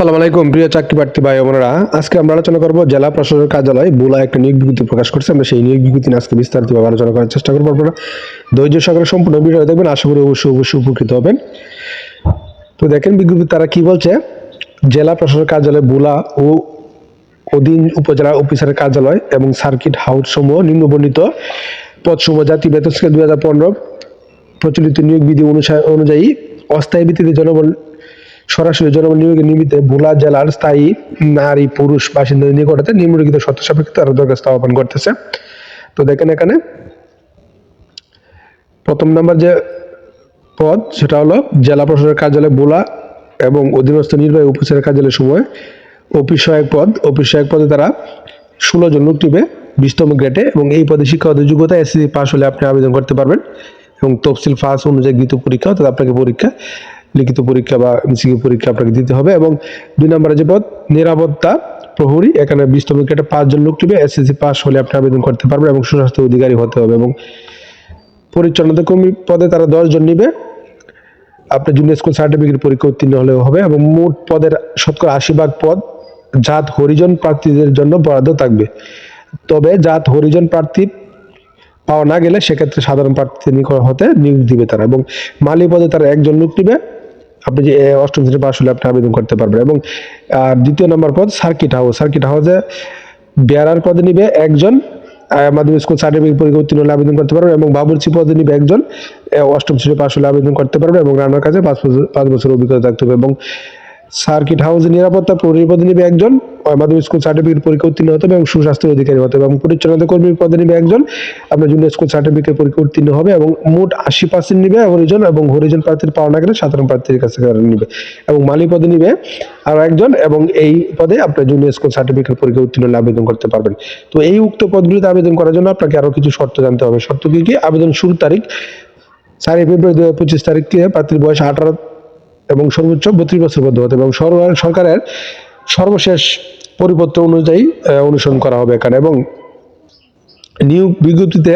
আসসালামু আলাইকুম, প্রিয় চাকরি প্রার্থী ভাই বোনেরা। আজকে আমরা আলোচনা করব জেলা প্রশাসক কার্যালয় বুলা একটা নিয়োগ বিজ্ঞপ্তি প্রকাশ করছে। আমরা সেই নিয়োগ বিজ্ঞপ্তি আজকে বিস্তারিতভাবে আলোচনা করার চেষ্টা করব। আপনারা ধৈর্য সহকারে সম্পূর্ণ ভিডিও দেখবেন, আশা করি অবশ্যই অবশ্যই উপকৃত হবেন। তো দেখেন বিজ্ঞপ্তি তারা কি বলছে? জেলা প্রশাসক কার্যালয় বুলা ও অধীন উপজেলা অফিসারের কার্যালয় এবং সার্কিট হাউস সমূহ নিম্নবর্ণিত পদসমূহ জাতি বেতন স্কেল দুই হাজার পনেরো প্রচলিত নিয়োগ বিধি অনুসার অনুযায়ী অস্থায়ী ভিত্তিতে জনবল সরাসরি জনবল নিয়োগের নিমিত্তে ভোলা জেলার স্থায়ী নারী পুরুষ বাসিন্দাদের নিকটতে নিম্নলিখিত শর্ত সাপেক্ষে তারা দরখাস্ত আহ্বান করতেছে। তো দেখেন এখানে প্রথম নাম্বার যে পদ, সেটা হলো জেলা প্রশাসনের কার্যালয় বোলা এবং অধীনস্থ নির্বাহী অফিসারের কার্যালয় সময় অফিস সহায়ক পদ, অফিস সহায়ক পদে তারা ষোলো জন লোক টিবে বিশতম গ্রেডে এবং এই পদে শিক্ষাগত যোগ্যতা এসএসসি পাস হলে আপনি আবেদন করতে পারবেন এবং তফসিল ফাঁস অনুযায়ী গৃহীত পরীক্ষা অর্থাৎ আপনাকে পরীক্ষা লিখিত পরীক্ষা বা এমসিকিউ পরীক্ষা আপনাকে দিতে হবে এবং দুই নম্বরে যে পদ, নিরাপত্তা প্রহরী, এখানে বিশতম গ্রেডে পাঁচজন লোক টিবে এসএসসি পাস হলে আপনি আবেদন করতে পারবেন এবং সুস্বাস্থ্য অধিকারী হতে হবে এবং পরিচ্ছন্নতা কর্মী পদে তারা দশজন নিবে। আপনার জুনিয়র স্কুল সার্টিফিকেট পরীক্ষা উত্তীর্ণ হলেও হবে এবং মোট পদের শতকরা আশি ভাগ পদ জাত, হরিজন প্রার্থীদের জন্য বরাদ্দ থাকবে। তবে জাত, হরিজন প্রার্থী পাওয়া না গেলে সেক্ষেত্রে সাধারণ প্রার্থী হতে নিয়োগ দিবে তারা এবং মালি পদে তারা একজন লোক নিবে। আপনি যে অষ্টম শ্রেণি পাশ হলে আপনি আবেদন করতে পারবেন। এবং দ্বিতীয় নম্বর পদ, সার্কিট হাউস। সার্কিট হাউসে বেয়ারার পদে নিবে একজন মাধ্যমিক স্কুল সার্টিফিকেট পরীক্ষা উত্তীর্ণ হলে আবেদন করতে পারবেন এবং বাবুর্চি পদে নিবে একজন অষ্টম শ্রেণি পাশ হলে আবেদন করতে পারবে এবং রান্নার কাছে পাঁচ বছর পাঁচ বছর অভিজ্ঞতা থাকতে হবে এবং সার্কিট হাউস নিরাপত্তা প্রহরী পদে নিবে একজন মাধ্যমিক স্কুল সার্টিফিকেট পরীক্ষা উত্তীর্ণ হতে হবে এবং সুস্বাস্থ্য অধিকারী হতে হবে এবং পরিচ্ছন্নতা কর্মী পদে নিবে একজন, আপনার জুনিয়র স্কুল সার্টিফিকেট পরীক্ষা উত্তীর্ণ হবে এবং মোট আশি পার্সেন্ট নিবে হরিজন এবং হরিজন প্রার্থীর পাওয়া না গেলে সাধারণ প্রার্থীর কাছে নিবে এবং মালি পদে নিবে আরও একজন এবং এই পদে আপনার জুনিয়র স্কুল সার্টিফিকেট পরীক্ষা উত্তীর্ণ আবেদন করতে পারবেন। তো এই উক্ত পদগুলিতে আবেদন করার জন্য আপনাকে আরও কিছু শর্ত জানতে হবে। শর্ত কি কি? আবেদন শুরুর তারিখ, চারই ফেব্রুয়ারি দু হাজার পঁচিশ তারিখে প্রার্থীর বয়স আঠারো এবং সর্বোচ্চ বত্রিশ বছর মধ্যে হতে এবং সর- সরকারের সর্বশেষ পরিপত্র অনুযায়ী অনুসরণ করা হবে এখানে এবং নিয়োগ বিজ্ঞপ্তিতে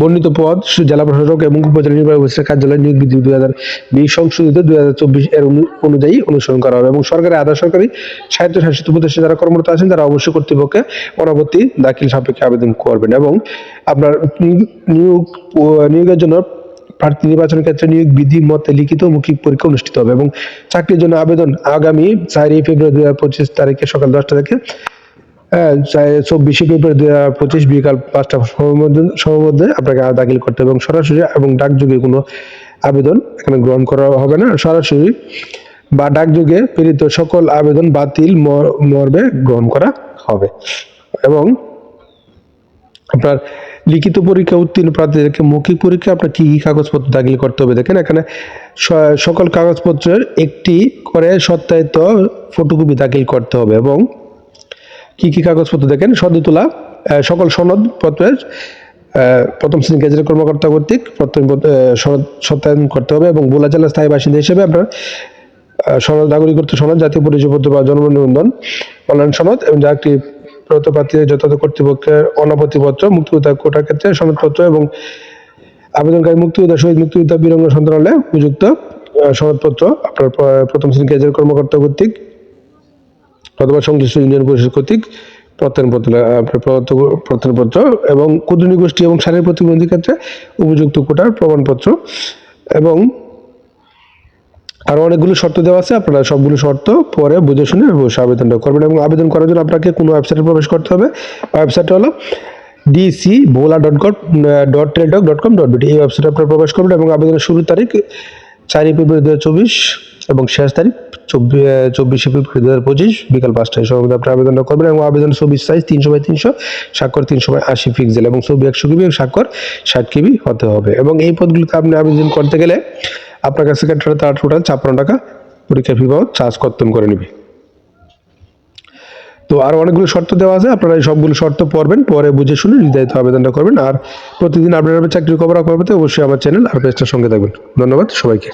বর্ণিত পদ জেলা প্রশাসক এবং উপজেলা নির্বাহী অফিসের কার্যালয় নিয়োগ বিধি দুই হাজার বিশ সংশোধিত দুই হাজার চব্বিশ এর অনুযায়ী অনুসরণ করা হবে এবং সরকারি আধা সরকারি স্বায়ত্তশাসিত প্রতিষ্ঠানে যারা কর্মরত আছেন, তারা অবশ্যই কর্তৃপক্ষে অনাপত্তি দাখিল সাপেক্ষে আবেদন করবেন এবং আপনার নিয়োগ, নিয়োগের জন্য প্রার্থী নির্বাচনের ক্ষেত্রে নিয়োগ, বিধি, মতে, লিখিত মৌখিক পরীক্ষা অনুষ্ঠিত হবে এবং চাকরির জন্য আবেদন আগামী চারই ফেব্রুয়ারি দুই হাজার পঁচিশ তারিখে সকাল দশটা থেকে চব্বিশে ফেব্রুয়ারি দুই হাজার পঁচিশ বিকাল পাঁচটা মধ্যে আপনাকে দাখিল করতে হবে এবং সরাসরি এবং ডাকযোগে কোনো আবেদন এখানে গ্রহণ করা হবে না। সরাসরি বা ডাকযোগে প্রেরিত সকল আবেদন বাতিল মর্মে গ্রহণ করা হবে এবং আপনার লিখিত পরীক্ষা, উত্তীর্ণ প্রার্থীদেরকে মৌখিক পরীক্ষা, আপনার কী কী কাগজপত্র দাখিল করতে হবে দেখেন এখানে সকল কাগজপত্রের একটি করে সত্যায়িত ফটোকপি দাখিল করতে হবে এবং কী কী কাগজপত্র দেখেন? সদ্য তোলা সকল সনদ পত্রের প্রথম শ্রেণি গেজেট কর্মকর্তা কর্তৃক প্রথম সনদ সত্যায়ন করতে হবে এবং বোলা জেলার স্থায়ী বাসিন্দা হিসেবে আপনার সনদ, নাগরিকত্ব সনদ, জাতীয় পরিচয়পত্র বা জন্ম নিবন্ধন, অনলাইন সনদ এবং চাকরি প্রত প্রার্থীদের যথাযথ কর্তৃপক্ষের অনাপত্তিপত্র মুক্তিযোদ্ধা কোটার ক্ষেত্রে সনদপত্র এবং আবেদনকারী মুক্তিযোদ্ধা, শহীদ মুক্তিযোদ্ধা বীরঙ্গ সন্তান উপযুক্ত সনদপত্র। আপনার প্রথম শ্রেণি গেজেট কর্মকর্তা কর্তৃক অথবা সংশ্লিষ্ট ইউনিয়ন পরিষদ কর্তৃক প্রত্যয়নপত্র প্রত্যয়নপত্র এবং ক্ষুদ্র গোষ্ঠী এবং শারীরিক প্রতিবন্ধী ক্ষেত্রে উপযুক্ত কোটার প্রমাণপত্র এবং আরও অনেকগুলো শর্ত দেওয়া আছে, আপনারা সবগুলো শর্ত পরে বুঝে শুনে অবশ্যই আবেদনটা করবেন এবং আবেদন করার জন্য আপনাকে কোনো ওয়েবসাইটে প্রবেশ করতে হবে। ওয়েবসাইটটা হলো DC Bhola dot com dot Teletalk dot com dot BD এই ওয়েবসাইটে আপনারা প্রবেশ করবেন এবং আবেদনের শুরুর তারিখ চারই ফেব্রুয়ারি দু চব্বিশ এবং শেষ তারিখ চব্বিশ ফেব্রুয়ারি দু হাজার পঁচিশ বিকাল পাঁচটায়। সময় আপনারা আবেদনটা করবেন এবং আবেদন ছবির সাইজ তিনশো বাই তিনশো, স্বাক্ষর তিনশো বাই আশি পিক্সেল এবং ছবি একশো কেবি এবং স্বাক্ষর ষাট কেবি হতে হবে। এবং এই পদগুলিতে আপনি আবেদন করতে গেলে আপনার কাছে থেকে তারা টোটাল ছাপ্পান্ন টাকা পরীক্ষা ফি বাবদ চার্জ কর্তন করে নেবে। তো আর অনেকগুলো শর্ত দেওয়া আছে, আপনারা এই সবগুলো শর্ত পড়বেন, পরে বুঝে শুনে নির্ধারিত আবেদনটা করবেন। আর প্রতিদিন আপনারা চাকরির খবর করবে অবশ্যই আমার চ্যানেল আর পেজটার সঙ্গে থাকবেন। ধন্যবাদ সবাইকে।